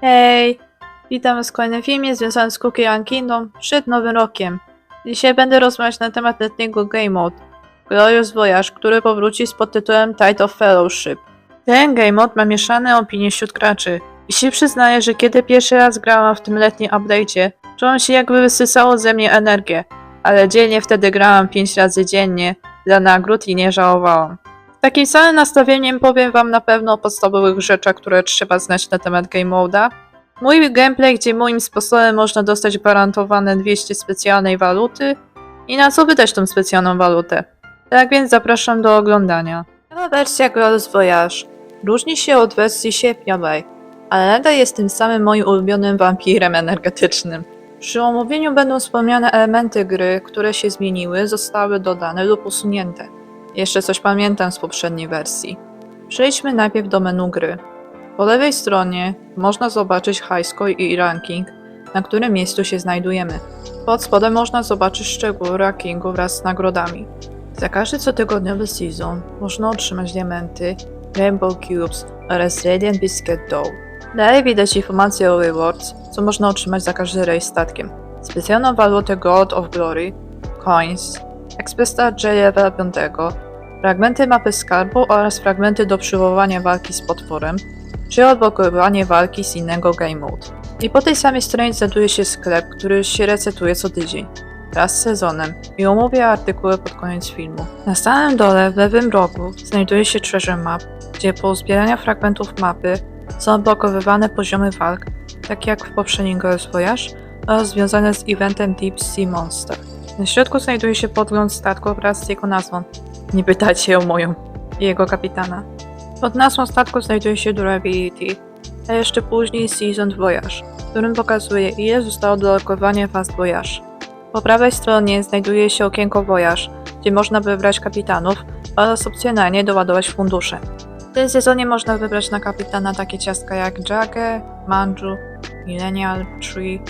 Hej! Witam w kolejnym filmie związanym z Cookie Kingdom przed nowym rokiem. Dzisiaj będę rozmawiać na temat letniego Game Mode Glorious Voyage, który powróci z podtytułem Tide of Fellowship. Ten Game Mode ma mieszane opinie wśród graczy. I się przyznaję, że kiedy pierwszy raz grałam w tym letnim update'cie, czułam się jakby wysysało ze mnie energię, ale dziennie wtedy grałam 5 razy dziennie dla nagród i nie żałowałam. Takim samym nastawieniem powiem wam na pewno o podstawowych rzeczach, które trzeba znać na temat Game Mode'a. Mój gameplay, gdzie moim sposobem można dostać gwarantowane 200 specjalnej waluty i na co wydać tą specjalną walutę. Tak więc zapraszam do oglądania. Nowa wersja Glorious Voyage różni się od wersji sierpniowej, ale nadal jest tym samym moim ulubionym wampirem energetycznym. Przy omówieniu będą wspomniane elementy gry, które się zmieniły, zostały dodane lub usunięte. Jeszcze coś pamiętam z poprzedniej wersji. Przejdźmy najpierw do menu gry. Po lewej stronie można zobaczyć high score i ranking, na którym miejscu się znajdujemy. Pod spodem można zobaczyć szczegóły rankingu wraz z nagrodami. Za każdy cotygodniowy sezon można otrzymać diamenty, Rainbow Cubes oraz Radiant Biscuit Dough. Dalej widać informacje o rewards, co można otrzymać za każdy rejs statkiem. Specjalną walutę God of Glory, coins, Expressa J levela 5, fragmenty mapy skarbu oraz fragmenty do przywoływania walki z potworem, czy odblokowywanie walki z innego game mode. I po tej samej stronie znajduje się sklep, który się resetuje co tydzień, raz z sezonem i omówię artykuły pod koniec filmu. Na samym dole w lewym rogu znajduje się treasure map, gdzie po zbieraniu fragmentów mapy są odblokowywane poziomy walk, tak jak w poprzednim Girls Voyage oraz związane z eventem Deep Sea Monster. Na środku znajduje się podgląd statku wraz z jego nazwą. Nie pytajcie o moją i jego kapitana. Pod nazwą statku znajduje się Durability, a jeszcze później Seasoned Voyage, w którym pokazuje ile zostało do lokowania Fast Voyage. Po prawej stronie znajduje się okienko Voyage, gdzie można wybrać kapitanów oraz opcjonalnie doładować fundusze. W tym sezonie można wybrać na kapitana takie ciastka jak Jagger, Manju, Millennial, Tree,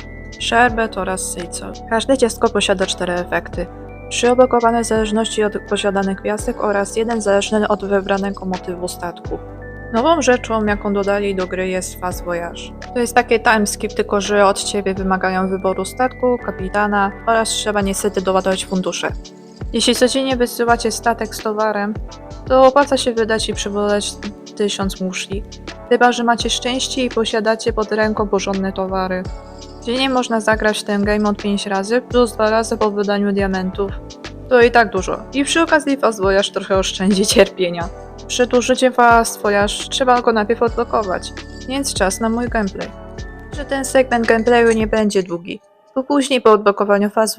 Sherbet oraz Seizo. Każde ciastko posiada cztery efekty. Trzy oblokowane w zależności od posiadanych gwiazdek oraz jeden zależny od wybranego motywu statku. Nową rzeczą, jaką dodali do gry jest Fast Voyage. To jest takie timeskip, tylko że od ciebie wymagają wyboru statku, kapitana oraz trzeba niestety doładować fundusze. Jeśli codziennie wysyłacie statek z towarem, to opłaca się wydać i przywołać 1000 muszli. Chyba, że macie szczęście i posiadacie pod ręką porządne towary. Dziennie można zagrać ten game od 5 razy, plus 2 razy po wydaniu diamentów. To i tak dużo. I przy okazji Fast trochę oszczędzi cierpienia. Przed użyciem Fast trzeba go najpierw odblokować, więc czas na mój gameplay. Że ten segment gameplayu nie będzie długi, bo później po odblokowaniu Fast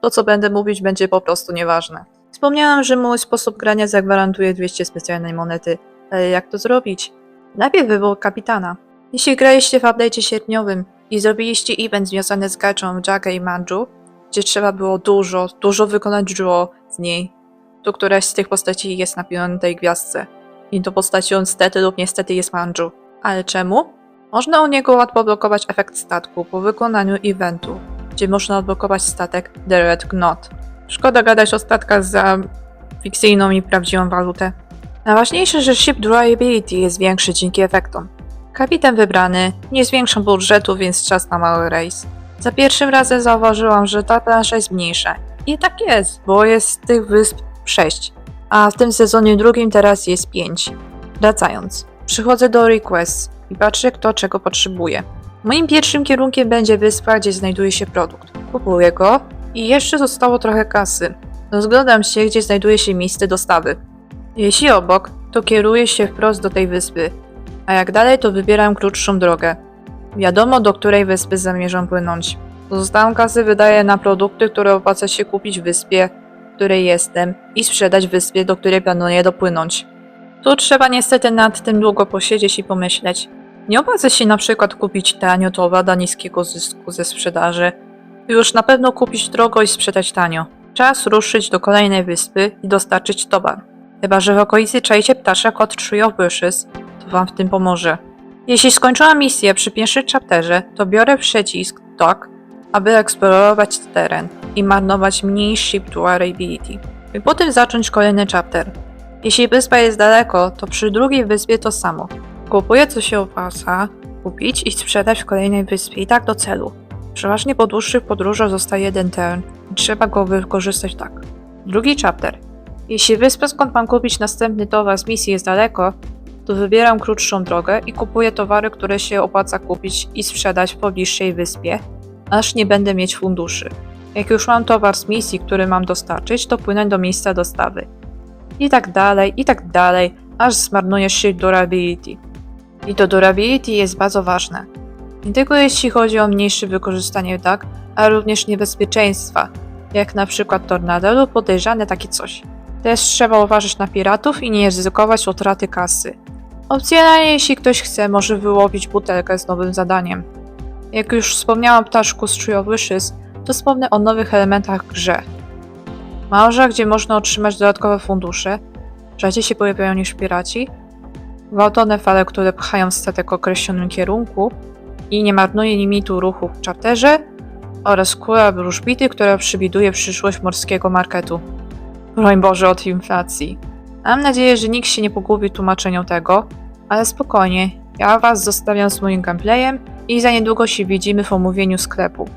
to co będę mówić będzie po prostu nieważne. Wspomniałam, że mój sposób grania zagwarantuje 200 specjalnej monety, ale jak to zrobić? Najpierw wybór kapitana. Jeśli graliście w update'cie sierpniowym i zrobiliście event związany z gaczą Jaga i Manju, gdzie trzeba było dużo, dużo wykonać draw z niej, to któraś z tych postaci jest na piątej gwiazdce. I to postacią niestety lub niestety jest Manju. Ale czemu? Można u niego łatwo blokować efekt statku po wykonaniu eventu, gdzie można odblokować statek The Red Knot. Szkoda gadać o statkach za fikcyjną i prawdziwą walutę. Najważniejsze, że ship durability jest większy dzięki efektom. Kapitan wybrany, nie zwiększam budżetu, więc czas na mały rejs. Za pierwszym razem zauważyłam, że ta plansza jest mniejsza. I tak jest, bo jest tych wysp 6, a w tym sezonie drugim teraz jest 5. Wracając, przychodzę do requests i patrzę kto czego potrzebuje. Moim pierwszym kierunkiem będzie wyspa, gdzie znajduje się produkt. Kupuję go i jeszcze zostało trochę kasy. Rozglądam się, gdzie znajduje się miejsce dostawy. Jeśli obok, to kieruję się wprost do tej wyspy, a jak dalej, to wybieram krótszą drogę. Wiadomo, do której wyspy zamierzam płynąć. Pozostałą kasę wydaję na produkty, które opłaca się kupić w wyspie, w której jestem i sprzedać w wyspie, do której planuję dopłynąć. Tu trzeba niestety nad tym długo posiedzieć i pomyśleć. Nie opłaca się na przykład kupić tanio towar dla niskiego zysku ze sprzedaży. Już na pewno kupić drogo i sprzedać tanio. Czas ruszyć do kolejnej wyspy i dostarczyć towar. Chyba, że w okolicy czajcie ptaszek od Tree of Bushes, wam w tym pomoże. Jeśli skończyłam misję przy pierwszym chapterze, to biorę przycisk Dock, aby eksplorować teren i marnować mniej ship durability. I potem zacząć kolejny chapter. Jeśli wyspa jest daleko, to przy drugiej wyspie to samo. Kupuję co się opłaca, kupić i sprzedać w kolejnej wyspie i tak do celu. Przeważnie po dłuższych podróżach zostaje jeden turn i trzeba go wykorzystać tak. Drugi chapter. Jeśli wyspa, skąd mam kupić następny towar z misji jest daleko, to wybieram krótszą drogę i kupuję towary, które się opłaca kupić i sprzedać w pobliższej wyspie, aż nie będę mieć funduszy. Jak już mam towar z misji, który mam dostarczyć, to płynę do miejsca dostawy. I tak dalej, i tak dalej, aż zmarnujesz się durability. I to durability jest bardzo ważne. Nie tylko jeśli chodzi o mniejsze wykorzystanie tak, ale również niebezpieczeństwa, jak na przykład tornado lub podejrzane takie coś. Też trzeba uważać na piratów i nie ryzykować utraty kasy. Opcjonalnie, jeśli ktoś chce, może wyłowić butelkę z nowym zadaniem. Jak już wspomniałam ptaszku z czujowy szyz, to wspomnę o nowych elementach w grze. Małża, gdzie można otrzymać dodatkowe fundusze, rzadziej się pojawiają niż piraci, gwałtowne fale, które pchają statek w określonym kierunku i nie marnuje limitu ruchu w czarterze oraz kula wróżbity, która przewiduje przyszłość morskiego marketu. Broń Boże od inflacji. Mam nadzieję, że nikt się nie pogubi tłumaczeniu tego, ale spokojnie, ja was zostawiam z moim gameplayem i za niedługo się widzimy w omówieniu sklepu.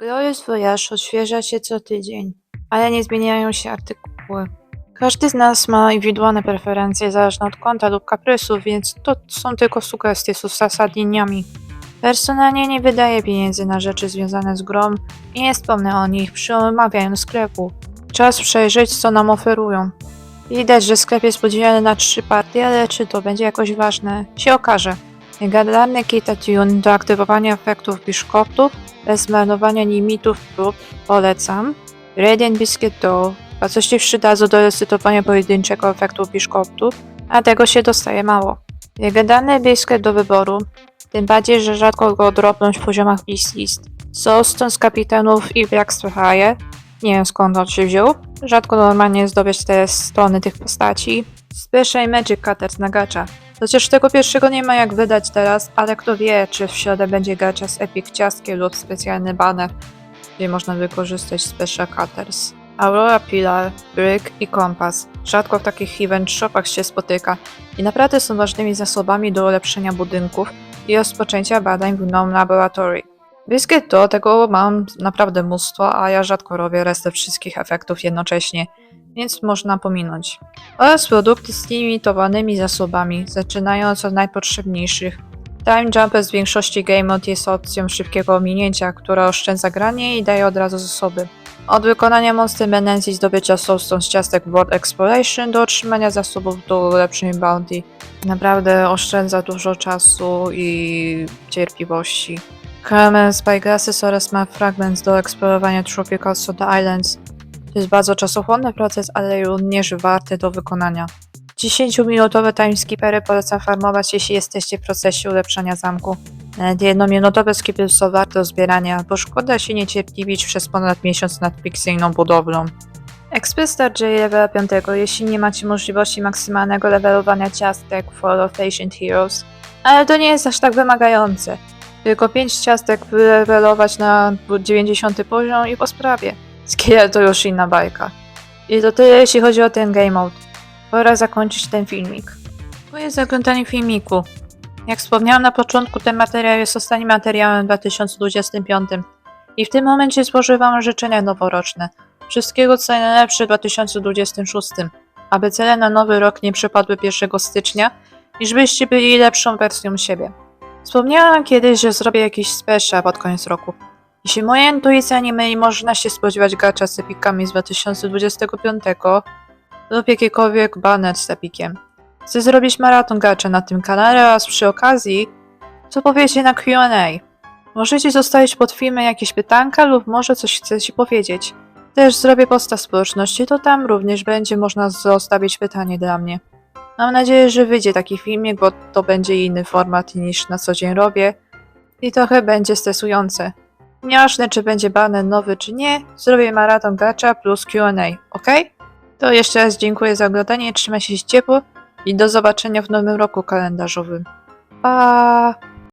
Glorious Voyage odświeża się co tydzień, ale nie zmieniają się artykuły. Każdy z nas ma indywidualne preferencje zależne od konta lub kaprysu, więc to są tylko sugestie z uzasadnieniami. Personalnie nie wydaję pieniędzy na rzeczy związane z grą i nie wspomnę o nich przy omawianiu sklepu. Czas przejrzeć, co nam oferują. Widać, że sklep jest podzielony na trzy partie, ale czy to będzie jakoś ważne, się okaże. Legendarny Kita Tune do aktywowania efektów biszkoptów bez marnowania limitów prób polecam. Radiant Biscuit Dough, a coś ci przydadzą do recytowania pojedynczego efektu biszkoptów, a tego się dostaje mało. Legendarny biscuit do wyboru, tym bardziej, że rzadko go dropnąć w poziomach wishlist. Soulstone z kapitanów i Black Strahaje, nie wiem skąd on się wziął, rzadko normalnie zdobyć te strony tych postaci. Special Magic Cutters na gacza. Chociaż tego pierwszego nie ma jak wydać teraz, ale kto wie, czy w środę będzie gacza z Epic Ciastkiem lub specjalny banner, gdzie można wykorzystać Special Cutters. Aurora Pillar, Brick i Kompas. Rzadko w takich event shopach się spotyka i naprawdę są ważnymi zasobami do ulepszenia budynków i rozpoczęcia badań w Gnome Laboratory. Biscuit to tego mam naprawdę mnóstwo, a ja rzadko robię resztę wszystkich efektów jednocześnie, więc można pominąć. Oraz produkty z limitowanymi zasobami, zaczynając od najpotrzebniejszych. Time Jumper z większości game jest opcją szybkiego ominięcia, która oszczędza granie i daje od razu zasoby. Od wykonania Monster Menencji zdobycia Soulstone z ciastek World Exploration do otrzymania zasobów do ulepszeń Bounty. Naprawdę oszczędza dużo czasu i cierpliwości. Caramel Spyglasses oraz Map Fragments do eksplorowania Tropical Soda Islands. To jest bardzo czasochłonny proces, ale również warty do wykonania. 10-minutowe timeskipery polecam farmować, jeśli jesteście w procesie ulepszania zamku. Nawet jednominutowe skipy są warte do zbierania, bo szkoda się niecierpliwić przez ponad miesiąc nad fikcyjną budowlą. Express Star J levela 5, jeśli nie macie możliwości maksymalnego levelowania ciastek for of Ancient Heroes. Ale to nie jest aż tak wymagające. Tylko 5 ciastek wylevelować na 90 poziom i po sprawie. Skill to już inna bajka. I to tyle jeśli chodzi o ten game mode. Pora zakończyć ten filmik. To jest zaglądanie filmiku. Jak wspomniałam na początku, ten materiał jest ostatnim materiałem w 2025. I w tym momencie złożę Wam życzenia noworoczne. Wszystkiego co najlepsze w 2026. Aby cele na nowy rok nie przypadły 1 stycznia i żebyście byli lepszą wersją siebie. Wspomniałam kiedyś, że zrobię jakiś special pod koniec roku. Jeśli moja intuicja nie myli, można się spodziewać gacza z epikami z 2025 lub jakikolwiek banner z epikiem. Chcę zrobić maraton gacza na tym kanale oraz przy okazji, co powiecie na Q&A. Możecie zostawić pod filmem jakieś pytanka lub może coś chcecie powiedzieć. Też zrobię posta społeczności, to tam również będzie można zostawić pytanie dla mnie. Mam nadzieję, że wyjdzie taki filmik, bo to będzie inny format niż na co dzień robię i trochę będzie stresujące. Nieważne czy będzie banner nowy czy nie, zrobię maraton gacza plus Q&A, ok? To jeszcze raz dziękuję za oglądanie, trzymaj się ciepło i do zobaczenia w nowym roku kalendarzowym. Pa!